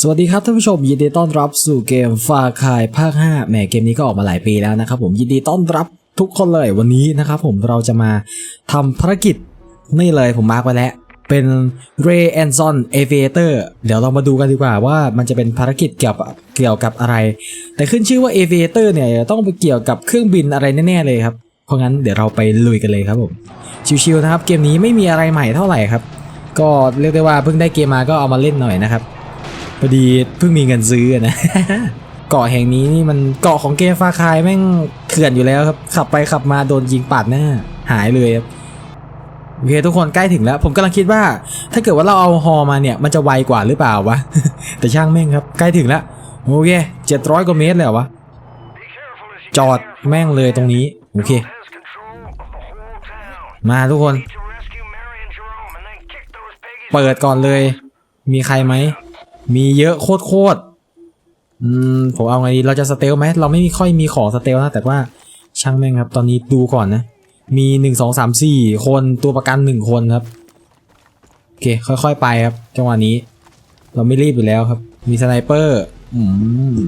สวัสดีครับท่านผู้ชมยินดีต้อนรับสู่เกมฟาคายภาค 5แหมเกมนี้ก็ออกมาหลายปีแล้วนะครับผมยินดีต้อนรับทุกคนเลยวันนี้นะครับผมเราจะมาทำภารกิจนี่เลยผมมาร์กไว้แล้ว เป็น Ray and Son Aviator เดี๋ยวเรามาดูกันดีกว่าว่ามันจะเป็นภารกิจเกี่ยวกับเกี่ยวกับอะไร แต่ขึ้นชื่อว่า Aviator เนี่ยต้องไปเกี่ยวกับเครื่องบินอะไรแน่ๆเลยครับ เพราะงั้นเดี๋ยวเราไปลุยกันเลยครับผมชิวๆนะครับเกมนี้ไม่มีอะไรใหม่เท่าไหร่ครับ ก็เรียกได้ว่าเพิ่งได้เกมมาก็เอามาเล่นหน่อยนะครับ พอดีเพิ่งมีเงินซื้อนะเกาะแห่งนี้นี่มันเกาะของเกมฟาคายแม่งเถื่อนอยู่แล้วครับ ขับไปขับมาโดนยิงปาดหน้า หายเลยครับโอเคทุกคนใกล้ถึงแล้ว ผมกำลังคิดว่า ถ้าเกิดว่าเราเอาฮอมาเนี่ย มันจะไวกว่าหรือเปล่าวะ แต่ช่างแม่งครับ ใกล้ถึงแล้ว โอเคเจ็ดร้อยกว่าเมตรเลยเหรอวะ จอดแม่งเลยตรงนี้ โอเค มาทุกคน เปิดก่อนเลย มีใครไหม มีเยอะโคตรโคตรๆอืมผมเอาไงดีเราจะสเตลไหมเราไม่มีค่อยมีของสเตลนะแต่ว่าช่างแม่งครับ ตอนนี้ดูก่อนนะ มีหนึ่งสองสามสี่คนตัวประกันหนึ่งคนครับโอเคค่อยๆไปครับ จังหวะนี้ เราไม่รีบอยู่แล้วครับ มีสไนเปอร์อืม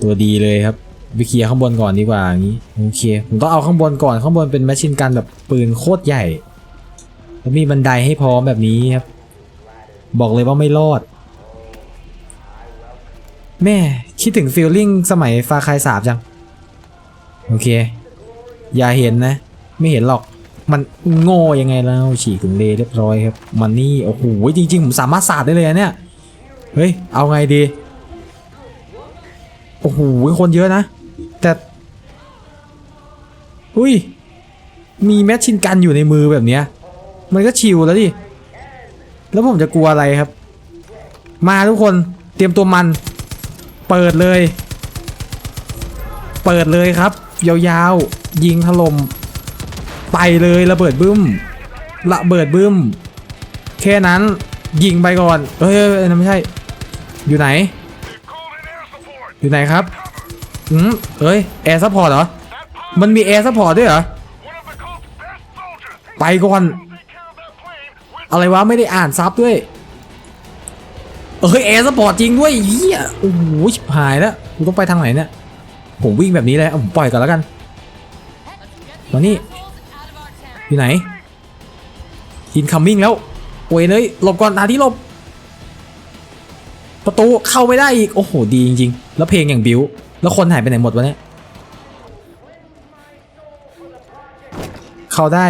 ตัวดีเลยครับไปเคลียร์ข้างบนก่อนดีกว่าอย่างนี้โอเคผมต้องเอาข้างบนก่อนข้างบนเป็นแมชชีนกันแบบปืนโคตรใหญ่แล้วมีบันไดให้พร้อมแบบนี้ครับ บอกเลยว่าไม่รอด แม่คิดถึงฟีลลิ่งสมัยฟาคายสาบจัง โอเค อย่าเห็นนะ ไม่เห็นหรอกมันโง่ยังไงแล้วฉีกถึงเลเรียบร้อยครับ มันนี่โอ้โหจริง ๆ ผมสามารถสาดได้เลยเนี่ย เฮ้ย เอาไงดี โอ้โหคนเยอะนะ แต่อุ้ย มีแมชชินกันอยู่ในมือแบบเนี้ย มันก็ชิลแล้วดิ แล้วผมจะกลัวอะไรครับ มาทุกคนเตรียมตัวมัน เปิดเลย เปิดเลยครับ ยาวๆ ยิงถล่มไปเลยระเบิดบึ้ม ระเบิดบึ้ม แค่นั้นยิงไปก่อนเฮ้ยเฮ้ยเฮ้ยนั่นไม่ใช่ อยู่ไหน อยู่ไหนครับอืมเอ้ยแอร์ซัพพอร์ตเหรอ มันมีแอร์ซัพพอร์ตด้วยเหรอ ไปก่อน อะไรวะไม่ได้อ่านซับด้วย เอ้ยแอร์สปอร์ตจริงด้วยเฮียโอ้โหชิบหายแล้วกูต้องไปทางไหนเนี่ย ผมวิ่งแบบนี้เลยผมปล่อยก่อนแล้วกันมานี่อยู่ไหนอินคัมมิ่งแล้วโอ้ยเลยหลบก่อนหาที่หลบ ประตูเข้าไม่ได้อีก โอ้โห ดีจริง ๆ แล้วเพลงอย่างบิว แล้วคนหายไปไหนหมดวะเนี่ย เข้าได้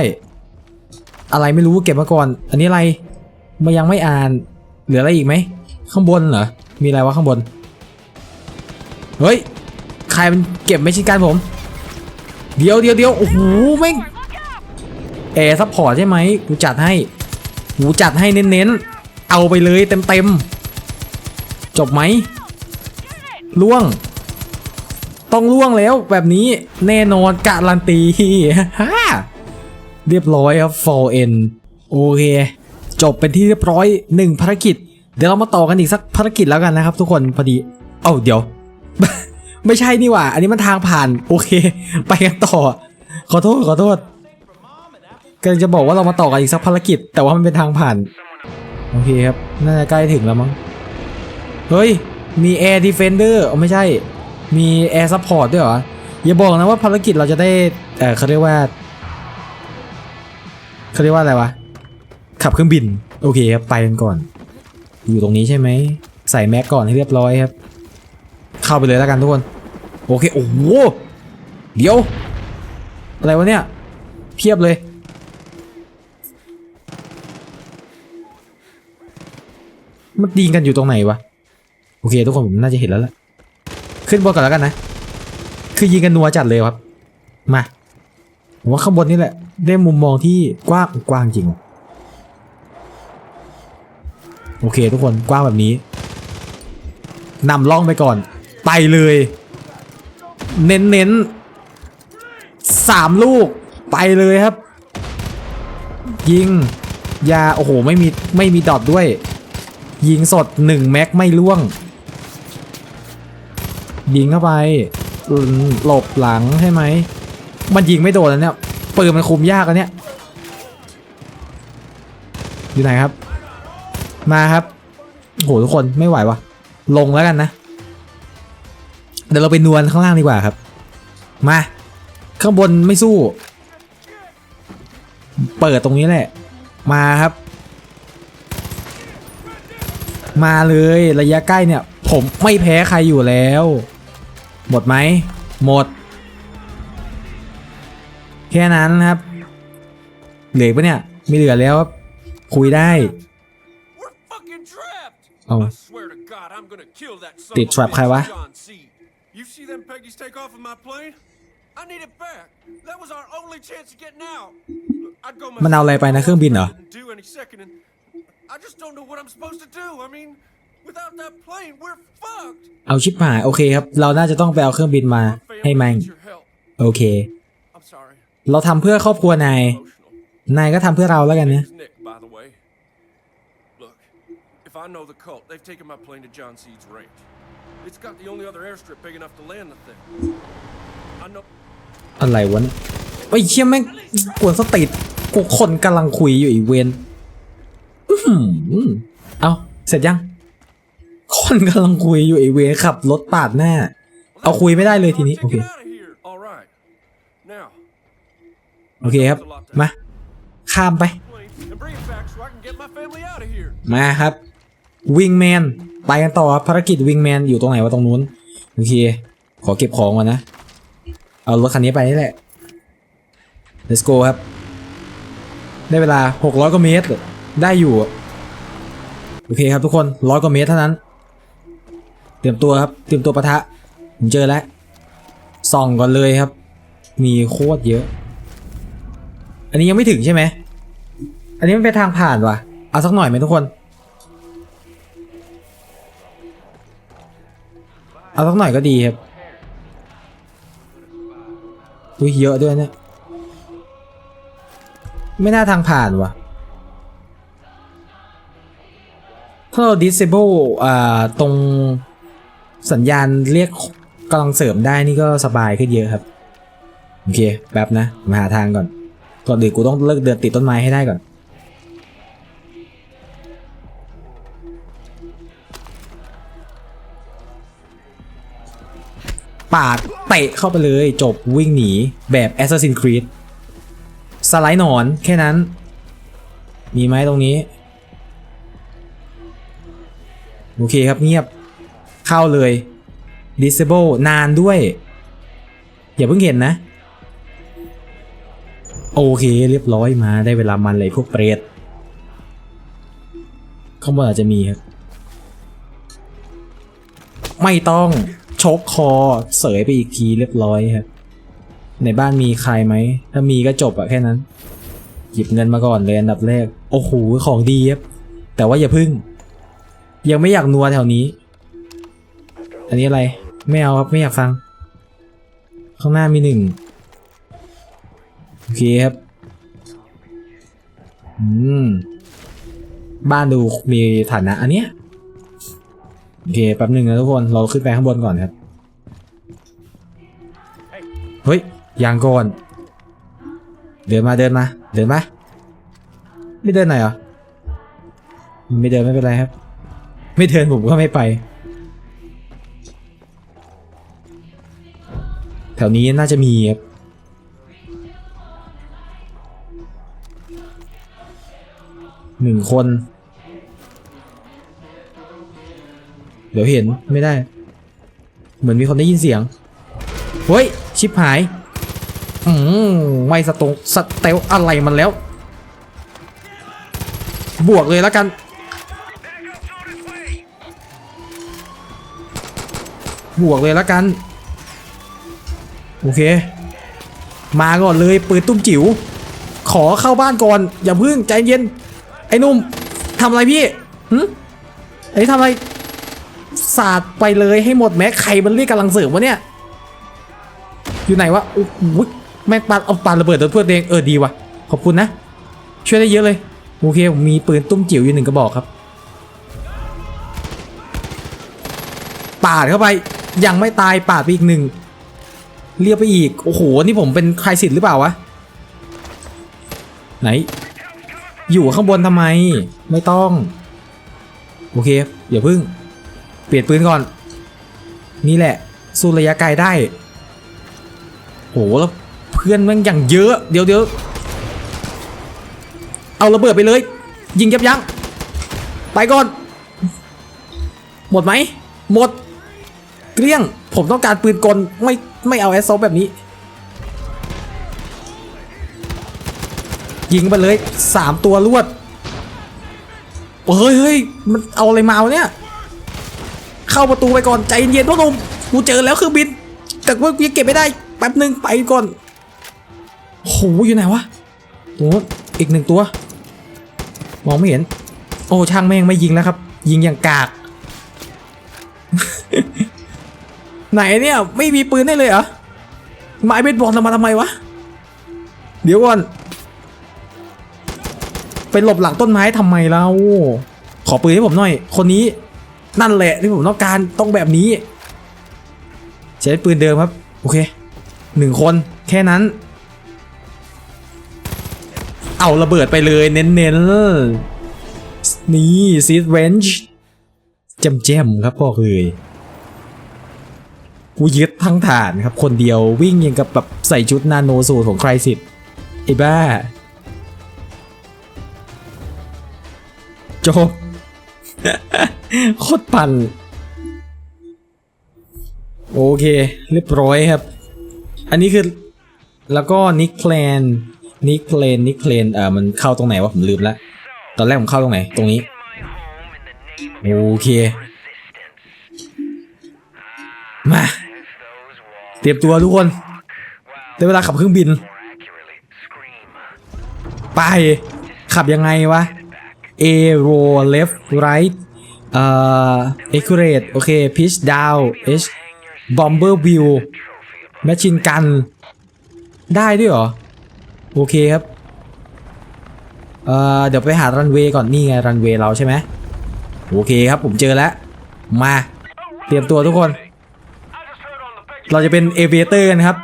อะไรไม่รู้เก็บมาก่อน อันนี้อะไรมายังไม่อ่าน เหลืออะไรอีกไหม ข้างบนเหรอ มีอะไรวะข้างบน เฮ้ย ใครมันเก็บไม่ชินกันผม เดี๋ยวเดี๋ยวเดี๋ยวโอ้โหแม่งแอร์ซัพพอร์ตใช่ไหมกูจัดให้กูจัดให้เน้นๆ เอาไปเลยเต็มเต็มๆจบไหมล่วง ต้องล่วงแล้วแบบนี้แน่นอนการันตีฮ่า เรียบร้อยครับ fall in โอเค จบเป็นที่เรียบร้อยหนึ่งภารกิจ เดี๋ยวเรามาต่อกันอีกสักภารกิจแล้วกันนะครับ ทุกคนพอดี เอ้าเดี๋ยว ไม่ใช่นี่หว่า อันนี้มันทางผ่าน โอเค ไปกันต่อ ขอโทษขอโทษกำลังจะบอกว่าเรามาต่อกันอีกสักภารกิจ แต่ว่ามันเป็นทางผ่าน โอเคครับ น่าจะใกล้ถึงแล้วมั้ง เฮ้ย มี Air Defender อ๋อไม่ใช่ มี Air Support ด้วยเหรอ อย่าบอกนะว่าภารกิจเราจะได้ เออเขาเรียกว่า เขาเรียกว่าอะไรวะ ขับเครื่องบิน โอเคครับ ไปกันก่อน อยู่ตรงนี้ใช่ไหม ใส่แม็กก่อนให้เรียบร้อยครับ เข้าไปเลยแล้วกันทุกคน โอเค โอ้โห เดี๋ยว อะไรวะเนี่ย เพียบเลย มันดีกันอยู่ตรงไหนวะ โอเค ทุกคนผมน่าจะเห็นแล้วแหละขึ้นบนก่อนแล้วกันนะ คือยิงกันนัวจัดเลยครับ มาผมว่าข้างบนนี่แหละ ได้มุมมองที่กว้างกว้างจริง โอเคทุกคนกว้างแบบนี้นำล่องไปก่อน ไปเลย เน้นเน้นสามลูกไปเลยครับ ยิงยาโอ้โหไม่มีไม่มีดอทด้วย ยิงสดหนึ่งแม็กไม่ล่วง ยิงเข้าไปหลบหลังใช่ไหม มันยิงไม่โดนแล้วเนี่ย ปืนมันคุมยากอันเนี้ยอยู่ไหนครับ มาครับโหทุกคนไม่ไหววะลงแล้วกันนะ เดี๋ยวเราไปนวลข้างล่างดีกว่าครับ มา ข้างบนไม่สู้ เปิดตรงนี้แหละ มาครับ มาเลยระยะใกล้เนี่ย ผมไม่แพ้ใครอยู่แล้ว หมดไหม หมด แค่นั้นครับ เหลืออกปะเนี่ยไม่เหลือแล้วครับคุยได้ We're fucking trapped! Oh. I swear to God, I'm gonna kill that son ติด of a trap ใครวะ bitch, John C. You see them Peggies take off in my plane? I need it back. That was our only chance of getting out. I'd go มันเอาอะไรไปนะเครื่องบินเหรอ Didn't do any second, and I just don't know what I'm supposed to do. I mean, without that plane, we're fucked. เอาชิปหายโอเคครับ เราน่าจะต้องไปเอาเครื่องบินมา My ให้ family แม่ง needs your help. โอเค I'm sorry. เราทำเพื่อครอบครัวนาย Emotional. นายก็ทำเพื่อเราแล้วกันนะ Name's Nick, by the way. Look, if I know the cult, they've taken my plane to John Seed's range. It's got the only other airstrip big enough to land the thing. I know. อะไรวะเนี่ยไอ้ยเชี่ยแม่งกวนสติดกูคนกำลังคุยอยู่อีกเวนอื้อหือเอาเสร็จยัง คนกำลังคุยอยู่อีกเวนขับรถปาดหน้า เอาคุยไม่ได้เลยทีนี้ โอ Take เค it out of here. All right. Now, โอเคครับ มา ข้ามไป มาครับวิงแมนไปกันต่อครับภารกิจวิงแมนอยู่ตรงไหนวะตรงนู้น โอเค ขอเก็บของก่อนนะ เอารถคันนี้ไปนี่แหละ let's go ครับ ได้เวลา 600กว่าเมตร ได้อยู่ โอเคครับทุกคนร้อยกว่าเมตรเท่านั้น เตรียมตัวครับ เตรียมตัวปะทะผมเจอแล้วส่องก่อนเลยครับ มีโคตรเยอะ อันนี้ยังไม่ถึงใช่ไหม อันนี้มันเป็นทางผ่านว่ะ เอาสักหน่อยไหมทุกคน เอาสักหน่อยก็ดีครับ อุ้ยเยอะด้วยเนี่ย ไม่น่าทางผ่านว่ะ ถ้าเรา disable อ่า ตรงสัญญาณเรียกกำลังเสริมได้นี่ก็สบายขึ้นเยอะครับ โอเค แป๊บนะ มาหาทางก่อน ก่อนอื่นกูต้องเลิกเดินติดต้นไม้ให้ได้ก่อน ปาดเตะเข้าไปเลยจบวิ่งหนีแบบ Assassin's Creed สไลด์หนอนแค่นั้น มีไหมตรงนี้ โอเคครับเงียบเข้าเลย disable นานด้วย อย่าเพิ่งเห็นนะ โอเคเรียบร้อยมาได้เวลามันเลยพวกเปรตข้างบนอาจจะมีครับ ไม่ต้องชกคอเสยไปอีกทีเรียบร้อยครับ ในบ้านมีใครไหม ถ้ามีก็จบอะแค่นั้น หยิบเงินมาก่อนเลยอันดับแรก โอ้โหของดีครับ แต่ว่าอย่าพึ่ง ยังไม่อยากนัวแถวนี้ อันนี้อะไร ไม่เอาครับไม่อยากฟัง ข้างหน้ามีหนึ่ง อเคครับ อืม บ้านดูมีฐานะ อันเนี้ย โอเค แป๊บหนึ่งนะทุกคน เราขึ้นไปข้างบนก่อนครับ เฮ้ยยางก่อน เดินมาเดินมา เดินมา ไม่เดินไหนอยเหรอ ไม่เดินไม่เป็นไรครับ ไม่เดินผมก็ไม่ไปแถวนี้น่าจะมีครับ หนึ่งคน เดี๋ยวเห็นไม่ได้ เหมือนมีคนได้ยินเสียง เฮ้ย ชิบหาย อืมไม่สตงสเตลอะไรมันแล้ว บวกเลยแล้วกัน บวกเลยแล้วกัน โอเค มาก่อนเลยปืนตุ้มจิ๋วขอเข้าบ้านก่อน อย่าพึ่งใจเย็น ไอ้นุ่มทำอะไรพี่หึไอ้ทำอะไรสาดไปเลยให้หมดแม้ใครมันเรียกกำลังเสริมวะเนี่ย อยู่ไหนวะโอ้โหแม่งปาเอาปาระเบิดโดนเพื่อนเองเออดีว่ะ ขอบคุณนะ ช่วยได้เยอะเลย โอเคผมมีปืนตุ้มจิ๋วอยู่หนึ่งกระบอกครับปาดเข้าไปยังไม่ตายปาดไปอีกหนึ่งเรียบไปอีก โอ้โห นี่ผมเป็นใครสิทธิ์หรือเปล่าวะ ไหน อยู่ข้างบนทำไม ไม่ต้อง โอเคอย่าพึ่ง เปลี่ยนปืนก่อน นี่แหละ สู้ระยะไกลได้ โหแล้วเพื่อนแมันอย่างเยอะ เดี๋ยวเดี๋ยวเอาระเบิดไปเลย ยิงยับยั้งไปก่อน หมดไหม หมด เกลี้ยง ผมต้องการปืนกลไม่ไม่เอาแอสโซแบบนี้ ยิงไปเลยสามตัวรวดเฮ้ยเฮ้ยมันเอาอะไรมาวะเนี่ย เข้าประตูไปก่อนใจเย็นๆพ่อหนุ่มกูเจอแล้วคือบิน แต่ว่ากูยังเก็บไม่ได้แป๊บหนึ่งไปก่อนโหอยู่ไหนวะโอ้อีกหนึ่งตัว มองไม่เห็น โอ้ช่างแม่งไม่ยิงแล้วครับ ยิงอย่างกาก ไหนเนี่ย ไม่มีปืนได้เลยเหรอไม้เบสบอลมาทำไมวะ เดี๋ยวก่อน ไปหลบหลังต้นไม้ทำไมเราขอปืนให้ผมหน่อย คนนี้นั่นแหละที่ผมต้องการต้องแบบนี้ ใช้ปืนเดิมครับ โอเคหนึ่งคนแค่นั้น เอาระเบิดไปเลยเน้นๆ นี่ซีดเวนจ์จำแจมๆครับพ่อเคยกูยึดทั้งฐานครับ คนเดียววิ่งยังกับแบบใส่ชุดนาโนสูตรของใครสิทธิ์ไอ้บ้า จบ โคตรปั่น โอเค เรียบร้อยครับ อันนี้คือ แล้วก็นิกแคลนนิกเคลนนิกเคลนเอ่อมันเข้าตรงไหนวะผมลืมละตอนแรกผมเข้าตรงไหน ตรงนี้ โอเค มา เตรียมตัวทุกคนได้เวลาขับเครื่องบิน ไป ขับยังไงวะ A row left right เอ่อ accurate โอเค pitch down H bomber view machine gun ได้ด้วยเหรอ โอเคครับ เอ่อ เดี๋ยวไปหารันเวย์ก่อนนี่ไงรันเวย์เราใช่ไหมโอเคครับผมเจอแล้ว มาเตรียมตัวทุกคน เราจะเป็นเอเวเตอร์กันครับ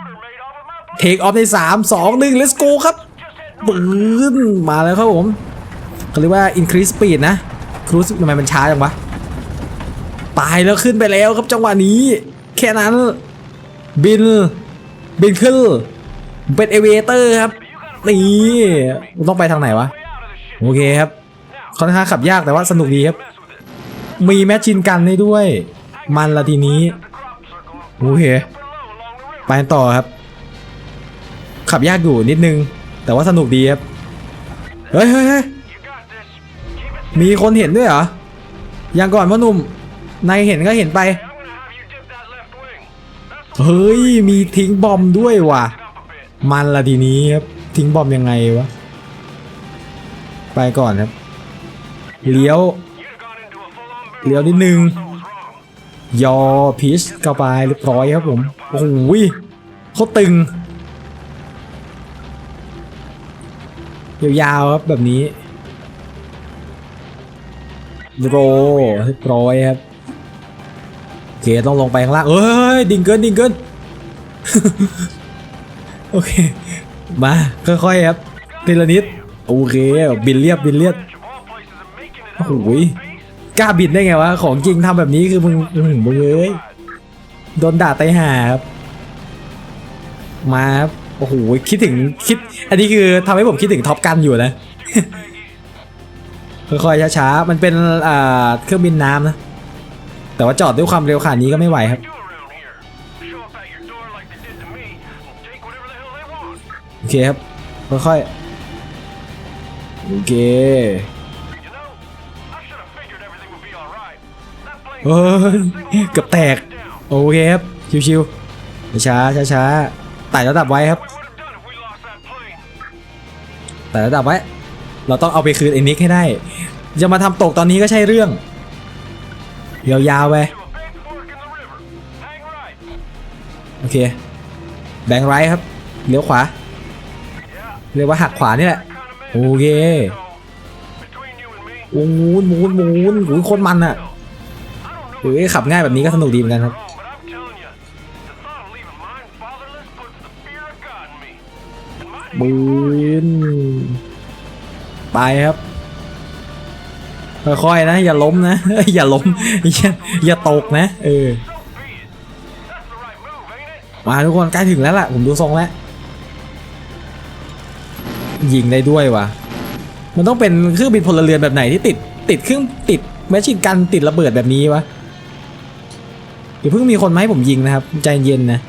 เทคออฟใน 3 2 1 let's go ครับปืนมาแล้วครับผม เขาเรียกว่า increase speed นะครูซทำไมมันช้าจังวะ ตายแล้วขึ้นไปแล้วครับจังหวะนี้ แค่นั้น บิน บินขึ้น เป็นเอเวเตอร์ครับ นี่ ต้องไปทางไหนวะ โอเคครับ ค่อนข้างขับยากแต่ว่าสนุกดีครับ มีแมชชินกันให้ด้วย มันละทีนี้ โอเค ไปต่อครับ ขับยากอยู่นิดนึง แต่ว่าสนุกดีครับ เฮ้ยเฮ้ย มีคนเห็นด้วยเหรอยังก่อนพ่อหนุ่มนายเห็นก็เห็นไป เฮ้ย มีทิ้งบอมด้วยว่ะ มันละทีนี้ครับ ทิ้งบอมยังไงวะ ไปก่อนครับ เลี้ยว เลี้ยวนิดนึง ยอพีชเข้าไปเรียบร้อยครับผม โอ้โหเขาตึงยาวๆครับแบบนี้ โรเรียบร้อยครับโอเคต้องลงไปข้างล่างเอ้ยดิ่งเกินดิ่งเกินโอเค มาค่อยๆครับทีละนิดโอเคบินเรียบบินเรียบโอ้โหยกล้าบินได้ไงวะของจริงทำแบบนี้คือมึงอื้อหือมึงเอ้ยโดนด่าไตหาครับมาครับโอ้โหคิดถึงคิด อันนี้คือทำให้ผมคิดถึงท็อปกันอยู่นะ ค่อยๆช้าๆมันเป็นเครื่องบินน้ำนะ แต่ว่าจอดด้วยความเร็วขนาดนี้ก็ไม่ไหวครับโอเคครับค่อยๆโอเคเฮ้ยเกือบแตกโอเคครับชิวๆช้าๆช้าๆไต่ระดับไว้ครับไต่ระดับไว้ เราต้องเอาไปคืนไอ้นิกให้ได้ จะมาทำตกตอนนี้ก็ใช่เรื่องยาวๆไปโอเค แบงค์ไรครับ เลี้ยวขวา เรียกว่าหักขวานี่แหละ โอเคโอ้โหมูนหมูนโอ้ยโคตรมันอะเฮ้ยขับง่ายแบบนี้ก็สนุกดีเหมือนกันครับบืน ไปครับค่อยๆนะ อย่าล้มนะ อย่าล้ม อย่าอย่าตกนะ เออ มาทุกคนใกล้ถึงแล้วล่ะ ผมดูทรงแล้ว ยิงได้ด้วยวะมันต้องเป็นเครื่องบินพลเรือนแบบไหนที่ติด ติดเครื่องติดแมชชีนกันติดระเบิดแบบนี้วะเดี๋ยวเพิ่งมีคนมาให้ผมยิงนะครับ ใจเย็นนะ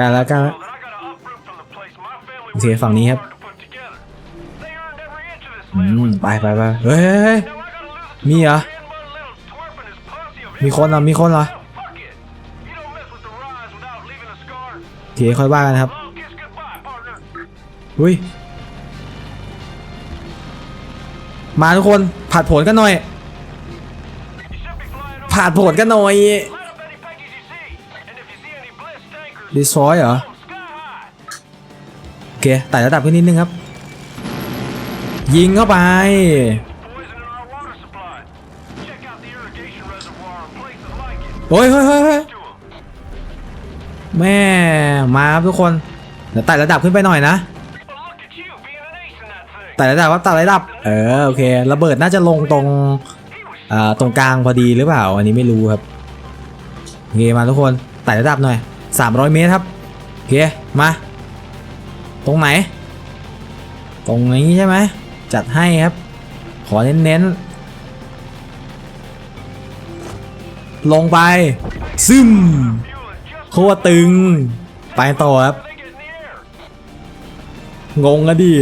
กาการรละละกาการรละละโอเคฝั่งนี้ครับอืมไปไปไปเฮ้ยเฮ้เฮ้มีเหรอมีคนเหรอมีคนเหรอโอเคค่อยว่ากันครับอุ้ยมาทุกคนผัดผลกันหน่อยผ่านผลกันหน่อย destroy เหรอ โอเคไต่ระดับขึ้นนิดนึงครับ ยิงเข้าไป โอ้ยเฮ้ยเฮ้ยเฮ้ยแม่มาครับทุกคน เดี๋ยวไต่ระดับขึ้นไปหน่อยนะ ไต่ระดับว่าไต่ระดับ เออโอเค ระเบิดน่าจะลงตรงอ่าตรงกลางพอดีหรือเปล่า อันนี้ไม่รู้ครับโอเคมาทุกคนไต่ระดับหน่อย 300 เมตรครับโอเคมา ตรงไหน ตรงนี้ใช่ไหมจัดให้ครับ ขอเน้นๆ ลงไป ซึมโคตรตึง ไปต่อครับ งงอะดิ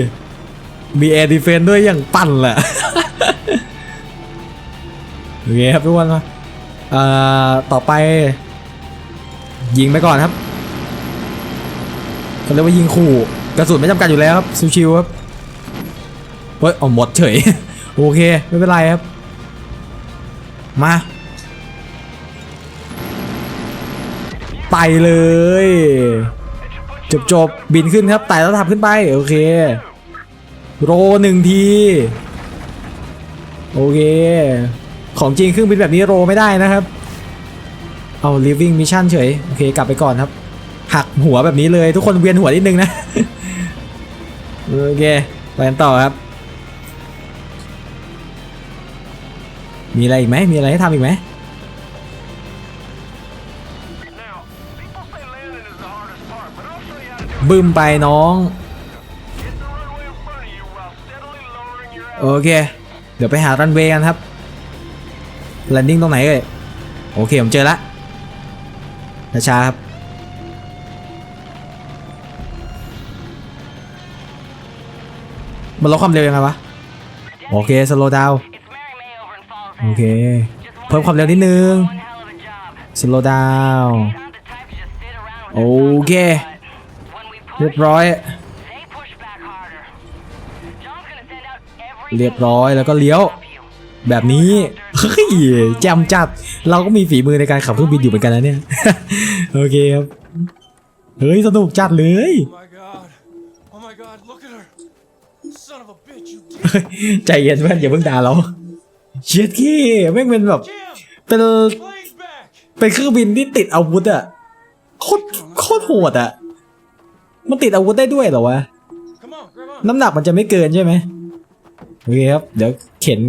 มีแอร์ดีเฟนด้วยอย่างปั่นแหละโอเคครับทุกคนต่อไป ยิงไปก่อนครับเขาเรียกว่ายิงขู่กระสุนไม่จำกัดอยู่แล้วครับชิวๆครับเฮ้ยเอาหมดเฉยโอเคไม่เป็นไรครับ มาไปเลย จบจบๆบินขึ้นครับไต่ระดับขึ้นไปโอเค โรหนึ่งที โอเค ของจริงเครื่องบินแบบนี้โรไม่ได้นะครับ เอา living mission เฉย โอเค กลับไปก่อนครับ หักหัวแบบนี้เลย ทุกคนเวียนหัวนิดนึงนะ โอเค ไปกันต่อครับ มีอะไรอีกไหม มีอะไรให้ทำอีกไหมบึ้มไปน้อง โอเค เดี๋ยวไปหารันเวย์กันครับแลนดิ้งตรงไหนเอ่ยโอเค ผมเจอละช้าครับ มันลดความเร็วยังไงวะ โอเค สโลดาวโอเค เพิ่มความเร็วนิดนึง สโลดาวโอเค เรียบร้อย เรียบร้อยแล้วก็เลี้ยว แบบนี้เฮ้ยแจมจัด เราก็มีฝีมือในการขับเครื่องบินอยู่เหมือนกันนะเนี่ย โอเคครับ เฮ้ย สนุกจัดเลย Oh my god. Oh my god, look at her. Son of a bitch, you did. ใจเย็นเพื่อนอย่าเพิ่งด่าเราเชียดขี้แม่งเป็นแบบ Jim, เป็น plane's back. เป็นเครื่องบินที่ติดอาวุธอะโคตรโคตรโหดอะมันติดอาวุธได้ด้วยเหรอวะ Come on, grab on. น้ำหนักมันจะไม่เกินใช่ไหมโอเคครับ เดี๋ยวเข็น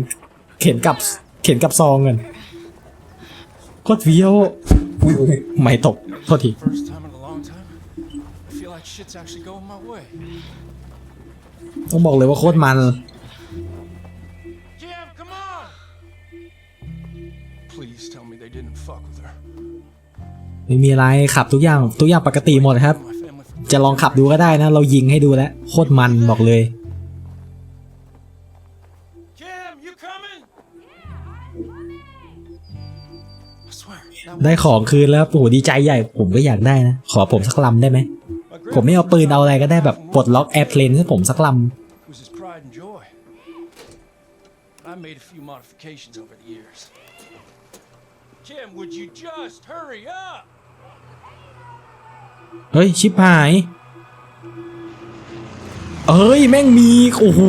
เข็นกลับเข็นกลับซองกันโคตรเฟี้ยวอุ๊ยอุ๊ยไม่ตกโทษที First time in a long time. I feel like shit's actually going my way. ต้องบอกเลยว่าโคตรมัน Jim, come on. Please tell me they didn't fuck with her. ไม่มีอะไรขับทุกอย่างทุกอย่างปกติหมดครับ My family from จะลองขับดูก็ได้นะ เรายิงให้ดูแล้วโคตรมันบอกเลย ได้ของคืนแล้วโอ้โหดีใจใหญ่ผมก็อยากได้นะ ขอผมสักลำได้ไหม my ผมไม่เอาปืนเอาอะไรก็ได้แบบปลดล็อกแอร์เพลนให้ผมสักล was his pride and joy. I made a few modifications over the years. Jim, would you just hurry up? ำเฮ้ย ชิบหาย เอ้ย แม่งมี โอ้โห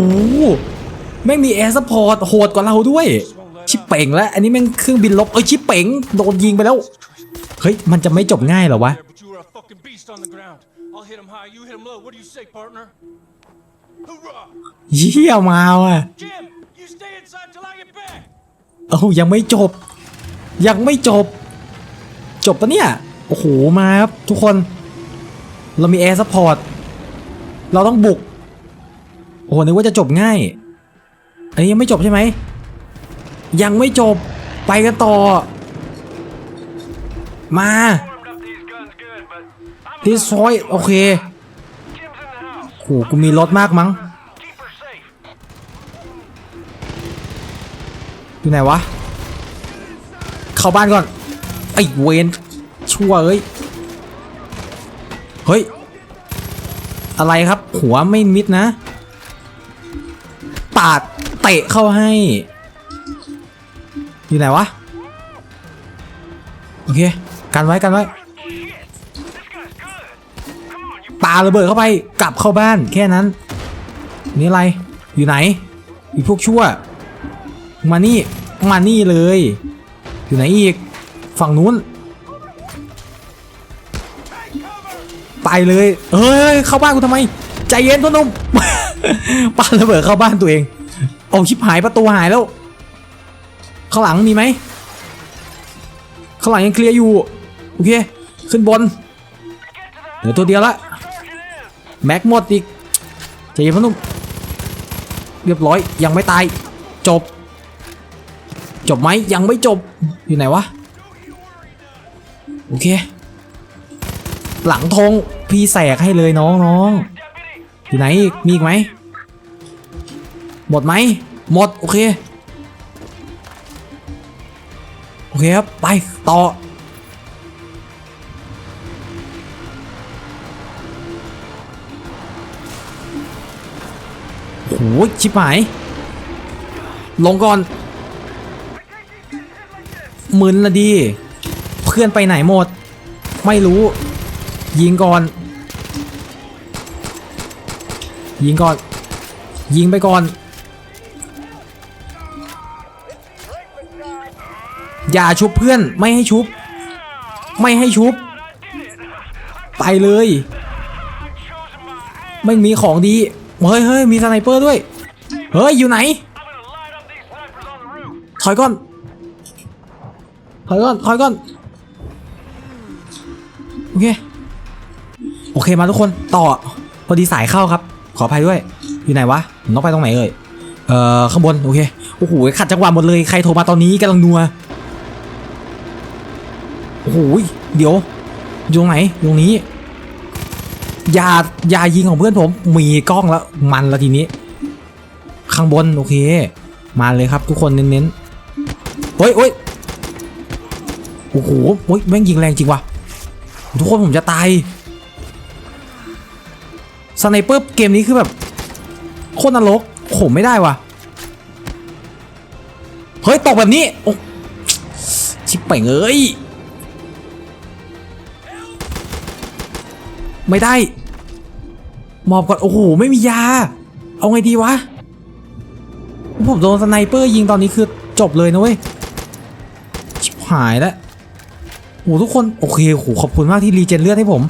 แม่งมีแอร์ซัพพอร์ตโหดกว่าเราด้วย ชิปเป่งแล้ว อันนี้แม่งเครื่องบินลบเอ้ยชิปเป่งโดนยิงไปแล้ว เฮ้ย มันจะไม่จบง่ายเหรอวะ There, but you were a fucking beast on the ground. I'll hit him high, you hit him low. What do you say, partner? Hoorah! เยี่ยมาว่ะ Jim, you stay inside till I get back. เอ้ายังไม่จบ ยังไม่จบ จบปะเนี่ย โอ้โห มาครับทุกคน เรามีแอร์ซัพพอร์ต เราต้องบุก โอ้โหนึกว่าจะจบง่าย อันนี้ยังไม่จบใช่ไหม ยังไม่จบไปกันต่อ มา Warmed up these guns good, but I'm ดิสทรอย โอเคโอ้โหกูมีรถมากมั้งอยู่ไหนวะ เข้าบ้านก่อน ไอ้เวนชั่วเอ้ย เฮ้ย อะไรครับ หัวไม่มิดนะ ปาดเตะเข้าให้ อยู่ไหนวะ โอเคกันไว้กันไว้ปาระเบิดเข้าไปกลับเข้าบ้านแค่นั้น นี่อะไรอยู่ไหนมีพวกชั่ว มานี่มานี่เลย อยู่ไหนอีก ฝั่งนู้น ไปเลยเฮ้ยเข้าบ้านกูทำไม ใจเย็นพ่อนุ่มปาระเบิดเข้าบ้านตัวเอง เอาชิบหายประตูหายแล้ว ข้างหลังมีไหมข้างหลังยังเคลียร์อยู่ โอเค ขึ้นบน เหลือตัวเดียวละ แม็กหมดอีกใจเย็นพ่อนุ่ม เรียบร้อย ยังไม่ตาย จบ จบไหมยังไม่จบ อยู่ไหนวะ โอเค หลังธงพี่แสกให้เลยน้องน้องอยู่ไหนอีกมีอีกไหม หมดไหม หมด โอเค เคครับ ไปต่อ โหชิบหาย ลงก่อนมึนละดี เพื่อนไปไหนหมด ไม่รู้ ยิงก่อน ยิงก่อน ยิงไปก่อน อย่าชุบเพื่อนไม่ให้ชุบ ไม่ให้ชุบ ไปเลย ไม่มีของดี เฮ้ยเฮ้ยมีสไนเปอร์ด้วย เฮ้ย อยู่ไหน ถอยก่อน ถอยก่อน ถอยก่อน โอเค โอเคมาทุกคนต่อ พอดีสายเข้าครับ ขออภัยด้วย อยู่ไหนวะผมต้องไปตรงไหนเอ่ยเอ่อข้างบน โอเค โอ้โหขัดจังหวะหมดเลย ใครโทรมาตอนนี้กำลังนัว โอ้โหเดี๋ยวอยู่ตรงไหนอยู่ตรงนี้อย่าอย่ายิงของเพื่อนผมมีกล้องแล้วมันแล้วทีนี้ ข้างบนโอเค มาเลยครับทุกคนเน้นๆเฮ้ยเฮ้ยโอ้โหเฮ้ยแม่งยิงแรงจริงว่ะทุกคนผมจะตายสไนเปอร์เกมนี้คือแบบโคตรนรกผมไม่ได้ว่ะเฮ้ยตกแบบนี้โอ้ชิบเป่งเอ้ย ไม่ได้ หมอบก่อนโอ้โหไม่มียา เอาไงดีวะ ผมโดนสไนเปอร์ยิงตอนนี้คือจบเลยนะเว้ยชิบหายแล้วโอ้ทุกคนโอเคโหขอบคุณมากที่รีเจนเลือดให้ผม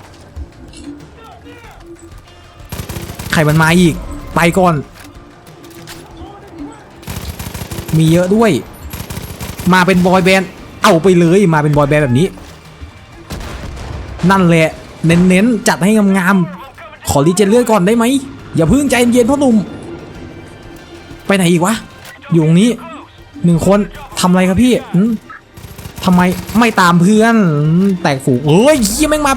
ใครมันมาอีก ไปก่อน มีเยอะด้วย มาเป็นบอยแบนด์เอาไปเลยมาเป็นบอยแบนด์แบบนี้ นั่นแหละ เน้นๆจัดให้งามๆขอรีเจนเลือดก่อนได้ไหมอย่าพิ่งใจเย็นๆพ่อหนุ่มไปไหนอีกวะอยู่ตรงนี้หนึ่งคนทำอะไรครับพี่ทำไมไม่ตามเพื่อนแตกฝูงเฮ้ยเหี้ยแม่งมา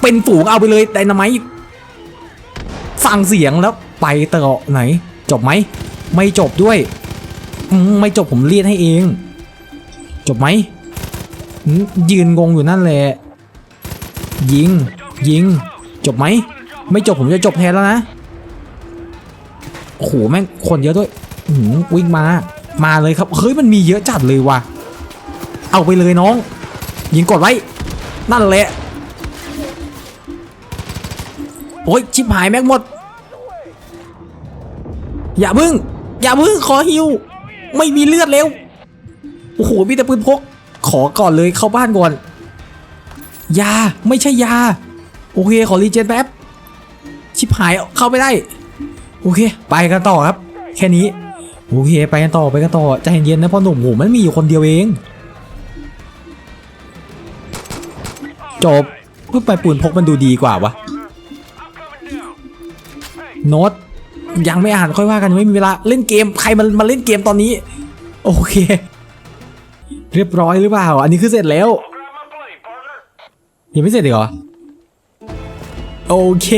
เป็นฝูงเอาไปเลยไดนาไมฟังเสียงแล้วไปต่อไหน จบไหมไม่จบด้วยไม่จบผมเรียนให้เอง จบไหมหืมยืนงงอยู่นั่นแหละยิง ยิง จบไหม ไม่จบผมจะจบแทนแล้วนะโอ้โหแม่งคนเยอะด้วยหือวิ่งมา มาเลยครับ เฮ้ยมันมีเยอะจัดเลยว่ะ เอาไปเลยน้อง ยิงกดไว้ นั่นแหละ โอ้ยชิบหายแม็กหมด อย่าพึ่งอย่าพึ่งขอฮิว ไม่มีเลือดเร็วโอ้โหมีแต่ปืนพก ขอก่อนเลยเข้าบ้านก่อน ยา ไม่ใช่ยา โอเคขอรีเจนแป๊บ ชิบหายเข้าไม่ได้ โอเค ไปกันต่อครับ แค่นี้ โอเค ไปกันต่อไปกันต่อใจเย็นๆนะพ่อหนุ่มโหมันมีอยู่คนเดียวเอง จบเพื่อไปปืนพกมันดูดีกว่าวะโน้ตยังไม่อ่านค่อยว่ากันไม่มีเวลาเล่นเกมใครมันมาเล่นเกมตอนนี้ โอเค เรียบร้อยหรือเปล่า อันนี้คือเสร็จแล้วยังไม่เสร็จอีกเหรอ โอเค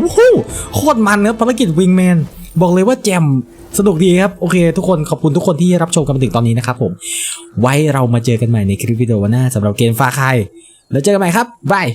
วู้โคตรมันครับภารกิจวิงแมนบอกเลยว่าแจมสนุกดีครับ โอเค ทุกคนขอบคุณทุกคนที่รับชมกันมาถึงตอนนี้นะครับผม ไว้เรามาเจอกันใหม่ในคลิปวิดีโอหน้าสำหรับเกมฟาคายแล้วเจอกันใหม่ครับบาย